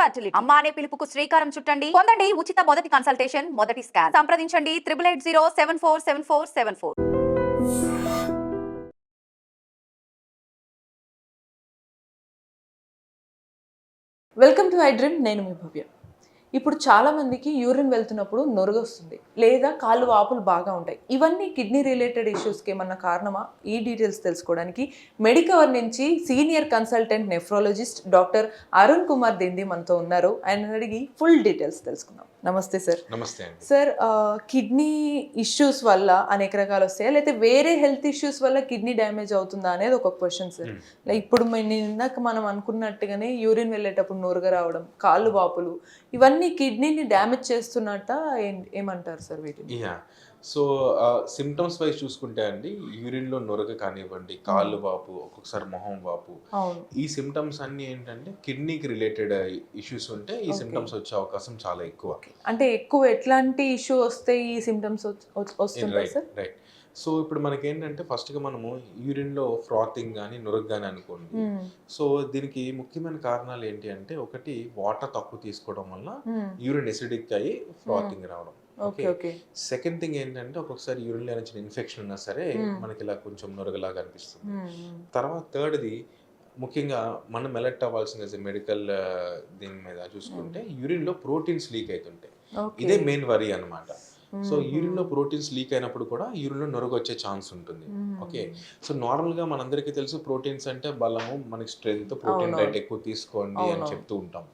Fertility అమ్మ అనే పిలుపుకు శ్రీకారం చుట్టండి. పొందండి ఉచిత మొదటి కన్సల్టేషన్ మొదటి స్కాన్ సంప్రదించండి triple eight zero seven four seven four seven four welcome to I dream నేను మీ భవ్య. ఇప్పుడు చాలామందికి యూరిన్ వెళ్తున్నప్పుడు నొరుగు వస్తుంది లేదా కాళ్ళు వాపులు బాగా ఉంటాయి. ఇవన్నీ కిడ్నీ రిలేటెడ్ ఇష్యూస్కి ఏమన్నా కారణమా? ఈ డీటెయిల్స్ తెలుసుకోవడానికి మెడికవర్ నుంచి senior consultant nephrologist doctor Arun Kumar Dindi మనతో ఉన్నారు. ఆయన అడిగి ఫుల్ డీటెయిల్స్ తెలుసుకుందాం. నమస్తే సార్ నమస్తే సార్ కిడ్నీ ఇష్యూస్ వల్ల అనేక రకాలు వస్తాయా? లేకపోతే వేరే హెల్త్ ఇష్యూస్ వల్ల కిడ్నీ డ్యామేజ్ అవుతుందా అనేది ఒక క్వశ్చన్ సార్ లైక్ ఇప్పుడు ఇందాక మనం అనుకున్నట్టుగానే యూరిన్ వెళ్ళేటప్పుడు నూరుగా రావడం కాళ్ళు వాపులు ఇవన్నీ కిడ్నీని డ్యామేజ్ చేస్తున్నట్ట ఏమంటారు సార్ వీటిని? సో సిమ్టమ్స్ వైజ్ చూసుకుంటే అండి యూరిన్లో నొరగ కానివ్వండి కాళ్ళు వాపు ఒక్కొక్కసారి మొహం వాపు. ఈ సిమ్టమ్స్ అన్ని ఏంటంటే కిడ్నీకి రిలేటెడ్ ఇష్యూస్ ఉంటే ఈ సిమ్టమ్స్ వచ్చే అవకాశం చాలా ఎక్కువ. అంటే ఎక్కువ ఎట్లాంటి ఇష్యూ వస్తే ఈ సిమ్టమ్స్ వస్తుంటాయి రైట్ సో ఇప్పుడు మనకి ఏంటంటే ఫస్ట్గా మనము యూరిన్లో ఫ్రాతింగ్ కానీ నొరగ కానీ అనుకోండి. సో దీనికి ముఖ్యమైన కారణాలు ఏంటి అంటే ఒకటి వాటర్ తక్కువ తీసుకోవడం వల్ల యూరిన్ ఎసిడిక్ అయ్యి ఫ్రాతింగ్ రావడం. Okay okay. సెకండ్ థింగ్ ఏంటంటే ఒక్కొక్కసారి యూరిన్లో చిన్న ఇన్ఫెక్షన్ ఉన్నా సరే మనకి ఇలా కొంచెం నొరగలాగా అనిపిస్తుంది. తర్వాత థర్డ్ది ముఖ్యంగా మనం ఎలర్ట్ అవ్వాల్సిన మెడికల్ దీని మీద చూసుకుంటే యూరిన్లో ప్రోటీన్స్ లీక్ అవుతుంటాయి. ఇదే మెయిన్ వరీ అన్నమాట. సో యూరిన్లో ప్రోటీన్స్ లీక్ అయినప్పుడు కూడా యూరిన్లో నొరగ వచ్చే ఛాన్స్ ఉంటుంది. ఓకే. సో నార్మల్గా మనందరికీ తెలుసు ప్రోటీన్స్ అంటే బలము మనకి స్ట్రెంగ్త్ ప్రోటీన్ డైట్ ఎక్కువ తీసుకోండి అని చెప్తూ ఉంటాం.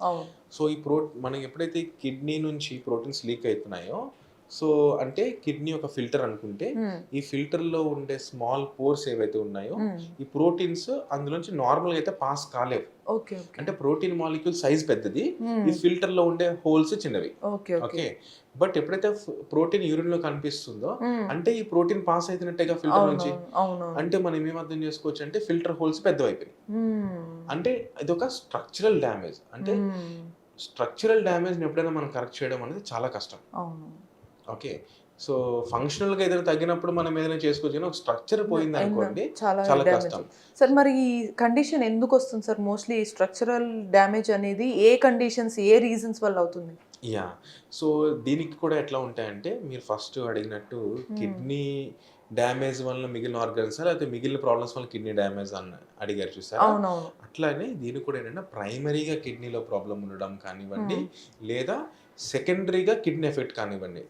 సో ఈ ప్రో మనకి ఎప్పుడైతే కిడ్నీ నుంచి ప్రోటీన్స్ లీక్ అవుతున్నాయో సో అంటే కిడ్నీ ఒక ఫిల్టర్ అనుకుంటే ఈ ఫిల్టర్లో ఉండే స్మాల్ పోర్స్ ఏవైతే ఉన్నాయో ఈ ప్రోటీన్స్ అందులోంచి నార్మల్ అయితే పాస్ కాలేవు. అంటే ప్రోటీన్ మాలిక్యూల్ సైజ్ పెద్దది. ఈ ఫిల్టర్లో ఉండే హోల్స్ చిన్నవి. ఓకే బట్ ఎప్పుడైతే ప్రోటీన్ యూరిన్లో కనిపిస్తుందో అంటే ఈ ప్రోటీన్ పాస్ అవుతున్నట్టేగా ఫిల్టర్ నుంచి? అంటే మనం ఏం అర్థం చేసుకోవచ్చు అంటే ఫిల్టర్ హోల్స్ పెద్దవైపోయినాయి. అంటే ఇది ఒక స్ట్రక్చరల్ డ్యామేజ్. అంటే స్ట్రక్చరల్ డ్యామేజ్ ఎప్పుడైనా మనం కరెక్ట్ చేయడం అనేది చాలా కష్టం. ఓకే. సో ఫంక్షనల్గా ఏదైనా తగ్గినప్పుడు మనం ఏదైనా చేసుకోవచ్చు. ఒక స్ట్రక్చర్ పోయింది అనుకోండి చాలా కష్టం. సార్ మరి ఈ కండిషన్ ఎందుకు వస్తుంది సార్? మోస్ట్లీ స్ట్రక్చరల్ డ్యామేజ్ అనేది ఏ కండిషన్స్ ఏ రీజన్స్ వల్ల అవుతుంది? యా. సో దీనికి కూడా ఎట్లా ఉంటాయంటే మీరు ఫస్ట్ అడిగినట్టు కిడ్నీ డ్యామేజ్ వల్ల మిగిలిన ఆర్గన్స్ లేకపోతే మిగిలిన ప్రాబ్లమ్స్ వల్ల కిడ్నీ డ్యామేజ్ అని అడిగారు చూసారా? అట్లానే దీనికి కూడా ఏంటంటే ప్రైమరీగా కిడ్నీలో ప్రాబ్లం ఉండడం కానివ్వండి లేదా సెకండరీగా కిడ్నీ ఎఫెక్ట్ కానివ్వండి.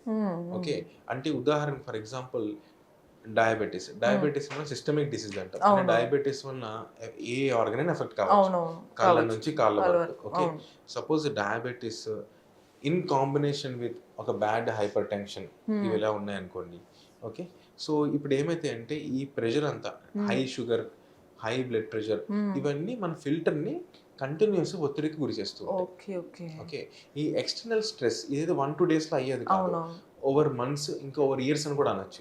ఓకే? అంటే ఉదాహరణ ఫర్ ఎగ్జాంపుల్ డయాబెటీస్. డయాబెటీస్ వల్ల సిస్టమిక్ డిసీజ్ అంటాం. అంటే అవును. డయాబెటీస్ వల్ల ఏ ఆర్గన్ అయినా ఎఫెక్ట్ కావచ్చు. కాళ్ళ. నుంచి కాళ్ళ వరకు. Okay. Suppose diabetes in combination with ఒక బ్యాడ్ హైపర్ టెన్షన్ Hmm. ఇవి ఇలా ఉన్నాయనుకోండి. ఓకే? సో ఇప్పుడు ఏమైతే అంటే ఈ ప్రెషర్ అంతా high sugar high blood pressure Hmm. ఇవన్నీ మన ఫిల్టర్ని కంటిన్యూస్ ఒత్తిడికి గురి చేస్తూ. Okay okay. ఓకే. ఈ ఎక్స్టర్నల్ స్ట్రెస్ ఇదేదో వన్ టూ డేస్లో అయ్యేది కాదు ఓవర్ మంత్స్ ఇంకా ఓవర్ ఇయర్స్ అని కూడా అనొచ్చు.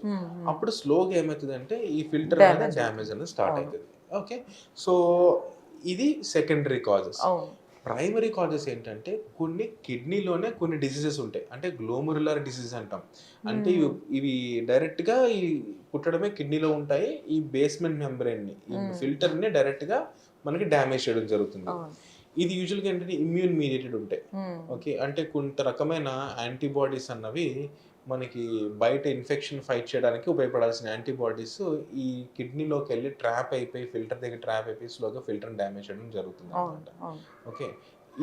అప్పుడు స్లోగా ఏమవుతుంది అంటే ఈ ఫిల్టర్ అనేది డ్యామేజ్ అనేది స్టార్ట్. అవుతుంది ఓకే. సో ఇది సెకండరీ కాజెస్. ప్రైమరీ కాజెస్ ఏంటంటే కొన్ని కిడ్నీలోనే కొన్ని డిసీజెస్ ఉంటాయి. అంటే గ్లోమరులర్ డిసీజ్ అంటాం. అంటే ఇవి ఇవి డైరెక్ట్గా ఈ పుట్టడమే కిడ్నీలో ఉంటాయి. ఈ బేస్మెంట్ మెంబ్రెయిన్ని ఈ Hmm. ఫిల్టర్ని డైరెక్ట్గా మనకి డ్యామేజ్ చేయడం జరుగుతుంది. ఇది యూజువల్గా ఏంటంటే ఇమ్యూన్ మీడియేటెడ్ ఉంటాయి. Hmm. ఓకే అంటే కొంత రకమైన యాంటీబాడీస్ అన్నవి మనకి బయట ఇన్ఫెక్షన్ ఫైట్ చేయడానికి ఉపయోగపడాల్సిన యాంటీబాడీస్ ఈ కిడ్నీలోకి వెళ్ళి ట్రాప్ అయిపోయి ఫిల్టర్ దగ్గర ట్రాప్ అయిపోయి స్లోగా ఫిల్టర్ డ్యామేజ్ చేయడం జరుగుతుంది అనమాట ఓకే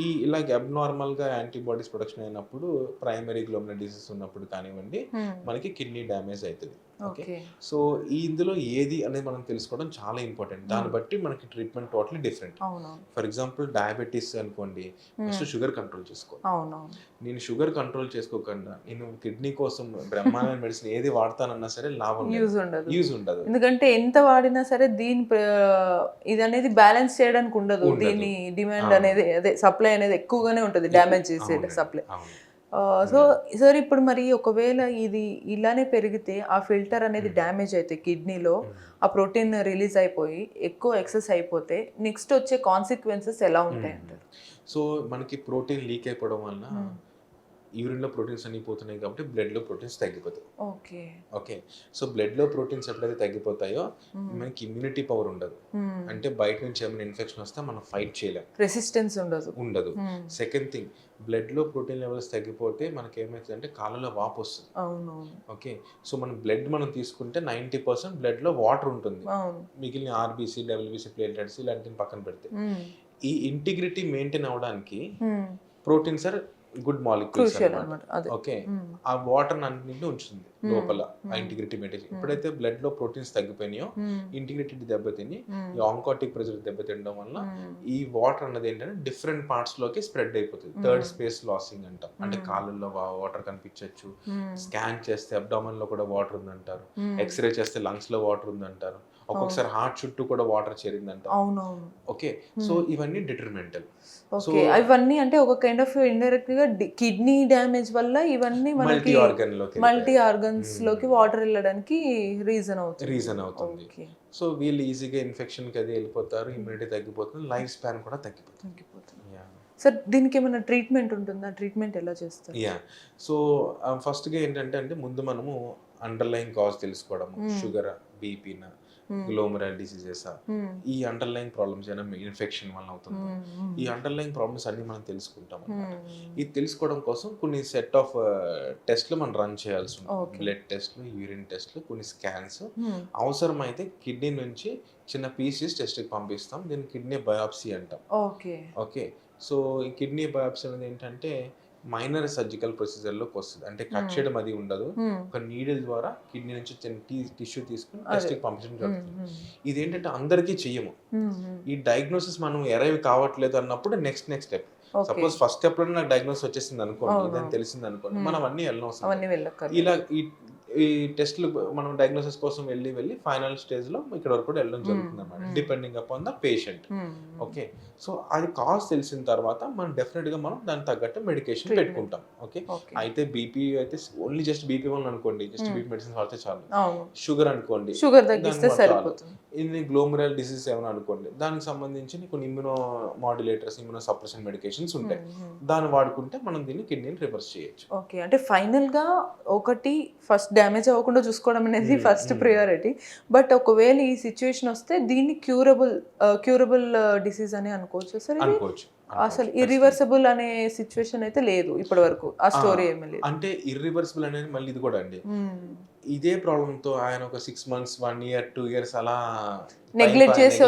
ఈ ఇలాగ అబ్నార్మల్గా యాంటీబాడీస్ ప్రొడక్షన్ అయినప్పుడు ప్రైమరీ గ్లోమర్ డిసీజ్ ఉన్నప్పుడు కానివ్వండి Hmm. మనకి కిడ్నీ డ్యామేజ్ అవుతుంది. ఓకే? సో ఈ ఇందులో ఏది అనేది మనం తెలుసుకోవడం చాలా ఇంపార్టెంట్. దాన్ని బట్టి మనకి treatment totally different. For example diabetes అనుకోండి ఫస్ట్ షుగర్ కంట్రోల్ చేసుకో అవునవును. నేను షుగర్ కంట్రోల్ చేసుకోకుండా నేను కిడ్నీ కోసం బ్రహ్మాండ మెడిసిన్ ఏది వాడతానన్నా సరే లాభం యూజ్ ఉండదు. యూజ్ ఉండదు. ఎందుకంటే ఎంత వాడినా సరే దీని ఇది అనేది బ్యాలెన్స్ చేయడానికి ఉండదు. దీని డిమాండ్. అనేది అదే సప్లై అనేది ఎక్కువగానే ఉంటుంది డ్యామేజ్ చేసే సప్లై. సో సార్ ఇప్పుడు మరి ఒకవేళ ఇది ఇలానే పెరిగితే ఆ ఫిల్టర్ అనేది డ్యామేజ్ అయితే కిడ్నీలో ఆ ప్రోటీన్ రిలీజ్ అయిపోయి ఎక్కువ ఎక్సెస్ అయిపోతే నెక్స్ట్ వచ్చే కాన్సిక్వెన్సెస్ ఎలా ఉంటాయి అంటారు సో మనకి ప్రోటీన్ లీక్ అయిపోవడం వలన Hmm. యూరిన్లో ప్రోటీన్స్ అన్ని పోతున్నాయి కాబట్టి బ్లడ్లో ప్రోటీన్స్ తగ్గిపోతాయి. ఓకే. ఓకే. సో బ్లడ్లో ప్రోటీన్స్ ఎప్పుడైతే తగ్గిపోతాయో మనకి ఇమ్యూనిటీ పవర్ ఉండదు. అంటే బయట నుంచి ఏమైనా ఇన్ఫెక్షన్ వస్తే మనం ఫైట్ చేయలేం. రెసిస్టెన్స్ ఉండదు. ఉండదు. సెకండ్ థింగ్ బ్లడ్లో ప్రోటీన్ లెవెల్స్ తగ్గిపోతే మనకి ఏమవుతుందంటే కాళ్ళలో వాపు వస్తుంది. అవునవును. ఓకే. సో మన బ్లడ్ మనం తీసుకుంటే నైంటీ పర్సెంట్ బ్లడ్లో వాటర్ ఉంటుంది. అవును. మిగిలిన ఆర్బీసీ డబ్ల్యూబీసీ ప్లేటెట్స్ ఇలాంటివి పక్కన పెడితే. ఈ ఇంటిగ్రిటీ మెయింటైన్ అవడానికి. ప్రోటీన్స్ ఆర్ గుడ్ మాలిక్యూల్స్ అనమాట ఓకే. ఆ వాటర్ అన్నింటినీ ఉంచుతుంది. లోపల ఆ. ఇంటిగ్రిటీ మెయింటైన్ ఎప్పుడైతే బ్లడ్లో ప్రోటీన్స్ తగ్గిపోయినాయో. ఇంటిగ్రిటీ దెబ్బతిని. ఈ ఆంకాటిక్ ప్రెజర్ దెబ్బతినడం వల్ల. ఈ వాటర్ అన్నది ఏంటంటే డిఫరెంట్ పార్ట్స్లోకి స్ప్రెడ్ అయిపోతుంది థర్డ్ స్పేస్ లాసింగ్ అంటాం అంటే. కాళ్ళల్లో వాటర్ కనిపించవచ్చు. స్కాన్ చేస్తే అబ్డామన్లో కూడా వాటర్ ఉందంటారు. ఎక్స్రే చేస్తే లంగ్స్లో వాటర్ ఉందంటారు ఒక్కొక్కసారి హార్ట్ చుట్టూ కూడా వాటర్ చేరిందంటారు ఓకే? సో ఇవన్నీ డిటర్మెంటల్ ఓకే. ఇవన్నీ అంటే ఒక కైండ్ ఆఫ్ ఇండైరెక్ట్గా కిడ్నీ డ్యామేజ్ వల్ల ఇవన్నీ మల్టీ మనకి ఆర్గన్లోకి మల్టీ ఆర్గన్స్ Hmm. లోకి వాటర్ వెళ్ళడానికి రీజన్ అవుతుంది. రీజన్ అవుతుంది. సో వీళ్ళు ఈజీగా ఇన్ఫెక్షన్కి అది వెళ్ళిపోతారు ఇమ్యూనిటీ తగ్గిపోతుంది లైఫ్ స్పాన్ కూడా తగ్గిపోతుంది. తగ్గిపోతుంది. సార్ దీనికి ఏమైనా ట్రీట్మెంట్ ఉంటుందా? ట్రీట్మెంట్ ఎలా చేస్తారు? యా సో ఫస్ట్గా ఏంటంటే అంటే ముందు మనము అండర్లైన్ కాజ్ తెలుసుకోవడం Hmm. Sugar బీపీనా. Glomerular diseases hmm. ఈ అండర్లైన్ ప్రాబ్లమ్స్ అయినా ఇన్ఫెక్షన్ వల్ల అవుతుంది. ఈ అండర్లైన్ ప్రాబ్లమ్స్ అన్ని మనం తెలుసుకుంటాం. ఇది తెలుసుకోవడం కోసం కొన్ని సెట్ ఆఫ్ టెస్ట్లు మనం రన్ చేయాల్సి ఉంటుంది. బ్లడ్ టెస్ట్లు యూరిన్ టెస్ట్లు కొన్ని స్కాన్స్. అవసరమైతే కిడ్నీ నుంచి చిన్న పీసెస్ టెస్ట్కి పంపిస్తాం దీన్ని కిడ్నీ బయాప్సీ అంటాం ఓకే ఓకే సో ఈ కిడ్నీ బయాప్సీ అనేది ఏంటంటే మైనర్ సర్జికల్ ప్రొసీజర్లోకి వస్తుంది అంటే కట్ Hmm. చేయడం అది ఉండదు మ్మ్. ఒక నీడిల్ ద్వారా కిడ్నీ నుంచి టిష్యూ తీసుకుని అదే. టెస్ట్కి పంపించడం మ్మ్. జరుగుతుంది. ఇది ఏంటంటే అందరికీ చెయ్యము. ఈ డయాగ్నోసిస్ మనం ఎరైవ్ కావట్లేదు అన్నప్పుడు next next step suppose first స్టెప్లో నాకు డయాగ్నోస్ వచ్చేసింది అనుకోండి. ఇదని తెలిసింది అనుకోండి Hmm. మనం అన్ని. వెళ్ళక్కర్లేదు ఇలా ఈ ఈ టెస్ట్లు మనం డయాగ్నోసిస్ కోసం వెళ్ళి వెళ్ళి ఫైనల్ స్టేజ్లో ఇక్కడ వరకు కూడా వెళ్ళడం. జరుగుతుంది అనమాట. Depending upon the patient. Okay so అది కాజ్ తెలిసిన తర్వాత మనం డెఫినెట్గా మనం దానికి తగ్గట్టు మెడికేషన్. పెట్టుకుంటాం. ఓకే అయితే బీపీ అయితే ఓన్లీ జస్ట్ బీపీ వల్ల అనుకోండి జస్ట్. బీపీ మెడిసిన్ వాడితే చాలు. షుగర్ అనుకోండి షుగర్ ఇది గ్లోమరల్ డిసీజ్ ఏమైనా అనుకోండి దానికి సంబంధించి కొన్ని immuno modulators immuno suppression medications ఉంటాయి. దాన్ని వాడుకుంటే మనం దీన్ని కిడ్నీని రివర్స్ చేయొచ్చు. ఓకే అంటే ఫైనల్గా ఒకటి ఫస్ట్ డ్యామేజ్ అవ్వకుండా చూసుకోవడం అనేది ఫస్ట్. ప్రియారిటీ బట్ ఒకవేళ ఈ సిచ్యువేషన్ వస్తే దీన్ని క్యూరబుల్ క్యూరబుల్ డిసీజ్ అని అనుకోవచ్చు సార్? అనుకోవచ్చు అసలు. ఇరివర్సబుల్ అనే సిచ్యువేషన్ అయితే లేదు ఇప్పటి వరకు ఆ స్టోరీ ఏమీ లేదు అంటే ఇర్రివర్సిబుల్ అనేది మళ్ళీ ఇది కూడా అండి Hmm. ఇదే ప్రాబ్లమ్తో ఆయన ఒక six months one year two years అలా time చేసి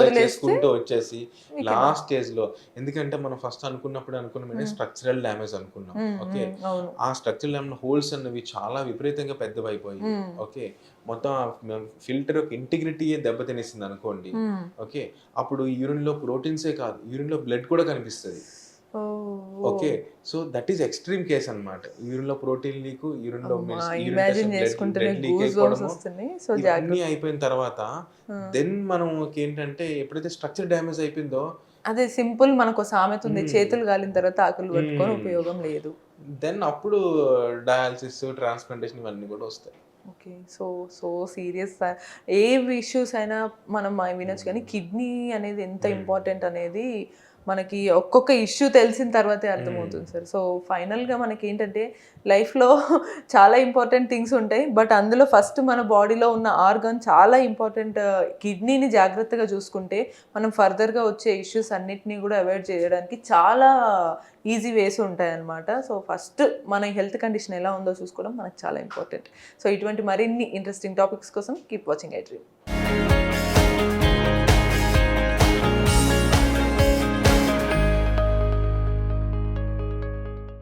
వచ్చేసి. లాస్ట్ స్టేజ్లో ఎందుకంటే మనం ఫస్ట్ అనుకున్నప్పుడు అనుకున్నాం. స్ట్రక్చరల్ డ్యామేజ్ అనుకున్నాం ఓకే ఆ స్ట్రక్చరల్ డ్యామేజ్ హోల్స్ అన్నవి చాలా విపరీతంగా పెద్దవైపోయి. ఓకే మొత్తం ఫిల్టర్ యొక్క ఇంటిగ్రిటీ దెబ్బతినేసింది అనుకోండి. ఓకే అప్పుడు యూరిన్లో ప్రోటీన్సే కాదు యూరిన్లో బ్లడ్ కూడా కనిపిస్తుంది okay. So that is extreme case అన్నమాట. యూరిన్లో ప్రోటీన్ లీక్ యూరిన్లో ఇవన్నీ అయిపోయిన తర్వాత. దెన్ మనం ఏంటంటే ఎప్పుడైతే స్ట్రక్చర్ డ్యామేజ్ అయిపోయిందో అదే సింపుల్ మనకు సామెత ఉంది. చేతులు కాలిన తర్వాత ఆకులు పట్టుకొని. ఉపయోగం లేదు. దెన్ అప్పుడు డయాలసిస్ ట్రాన్స్ప్లాంటేషన్ ఇవన్నీ కూడా వస్తాయి. ఓకే. సో సో సీరియస్ ఏ ఇష్యూస్ అయినా మనం వినొచ్చు. కానీ కిడ్నీ అనేది ఎంత. ఇంపార్టెంట్ అనేది మనకి ఒక్కొక్క ఇష్యూ తెలిసిన తర్వాతే అర్థమవుతుంది సార్. సో ఫైనల్గా మనకి ఏంటంటే లైఫ్లో చాలా ఇంపార్టెంట్ థింగ్స్ ఉంటాయి. బట్ అందులో ఫస్ట్ మన బాడీలో ఉన్న ఆర్గన్ చాలా ఇంపార్టెంట్ కిడ్నీని జాగ్రత్తగా చూసుకుంటే మనం ఫర్దర్గా వచ్చే ఇష్యూస్ అన్నిటినీ కూడా అవాయిడ్ చేయడానికి చాలా ఈజీ వేస్ ఉంటాయన్నమాట. సో ఫస్ట్ మన హెల్త్ కండిషన్ ఎలా ఉందో చూసుకోవడం మనకు చాలా ఇంపార్టెంట్. సో ఇటువంటి మరిన్ని ఇంట్రెస్టింగ్ టాపిక్స్ కోసం కీప్ వాచింగ్ ఐ డ్రీమ్.